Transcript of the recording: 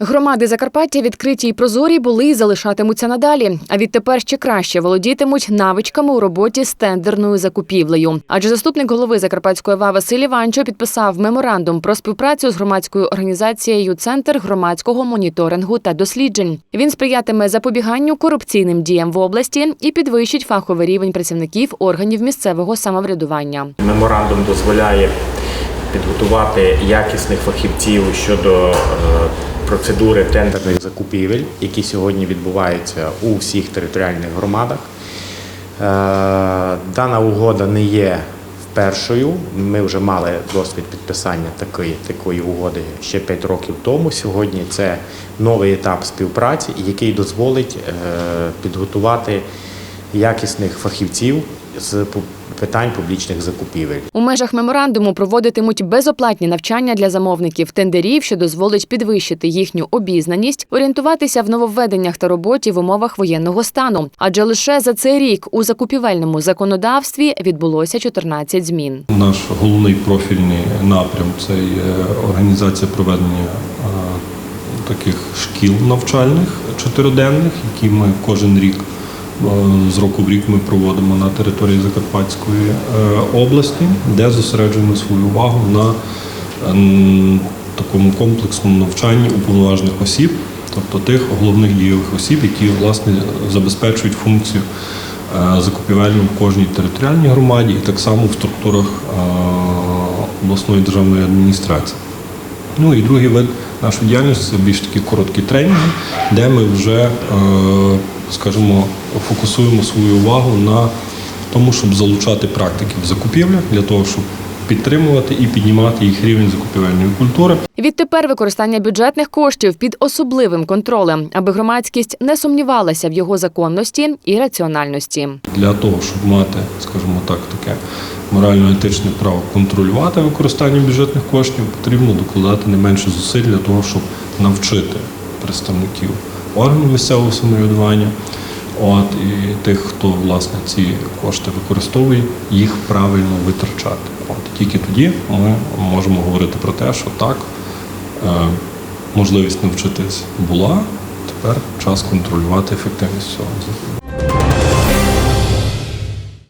Громади Закарпаття відкриті й прозорі були і залишатимуться надалі. А відтепер ще краще володітимуть навичками у роботі з тендерною закупівлею. Адже заступник голови Закарпатської ОВА Василь Іванчо підписав меморандум про співпрацю з громадською організацією Центр громадського моніторингу та досліджень. Він сприятиме запобіганню корупційним діям в області і підвищить фаховий рівень працівників органів місцевого самоврядування. Меморандум дозволяє підготувати якісних фахівців щодо е, процедури тендерних закупівель, які сьогодні відбуваються у всіх територіальних громадах. Е, Дана угода не є першою. Ми вже мали досвід підписання такої, такої угоди ще 5 років тому. Сьогодні це новий етап співпраці, який дозволить е, підготувати якісних фахівців з питань публічних закупівель. У межах меморандуму проводитимуть безоплатні навчання для замовників тендерів, що дозволить підвищити їхню обізнаність, орієнтуватися в нововведеннях та роботі в умовах воєнного стану. Адже лише за цей рік у закупівельному законодавстві відбулося 14 змін. Наш головний профільний напрям це є організація проведення е, таких шкіл навчальних чотириденних, які ми кожен рік з року в рік ми проводимо на території Закарпатської е, області, де зосереджуємо свою увагу на такому комплексному навчанні уповноважених осіб, тобто тих головних дієвих осіб, які власне забезпечують функцію е, закупівельну в кожній територіальній громаді і так само в структурах е, обласної державної адміністрації. Ну і другий вид нашої діяльність це більш такі короткі тренінги, де ми вже, е, скажімо, фокусуємо свою увагу на тому, щоб залучати практики в закупівлях для того, щоб підтримувати і піднімати їх рівень закупівельної культури. Відтепер використання бюджетних коштів під особливим контролем, аби громадськість не сумнівалася в його законності і раціональності. Для того, щоб мати, скажімо так, таке морально-етичне право контролювати використання бюджетних коштів, потрібно докладати не менше зусиль для того, щоб навчити представників органів місцевого самоврядування, от і тих, хто власне ці кошти використовує, їх правильно витрачати. От тільки тоді ми можемо говорити про те, що так, е, можливість навчитись була. Тепер час контролювати ефективність цього.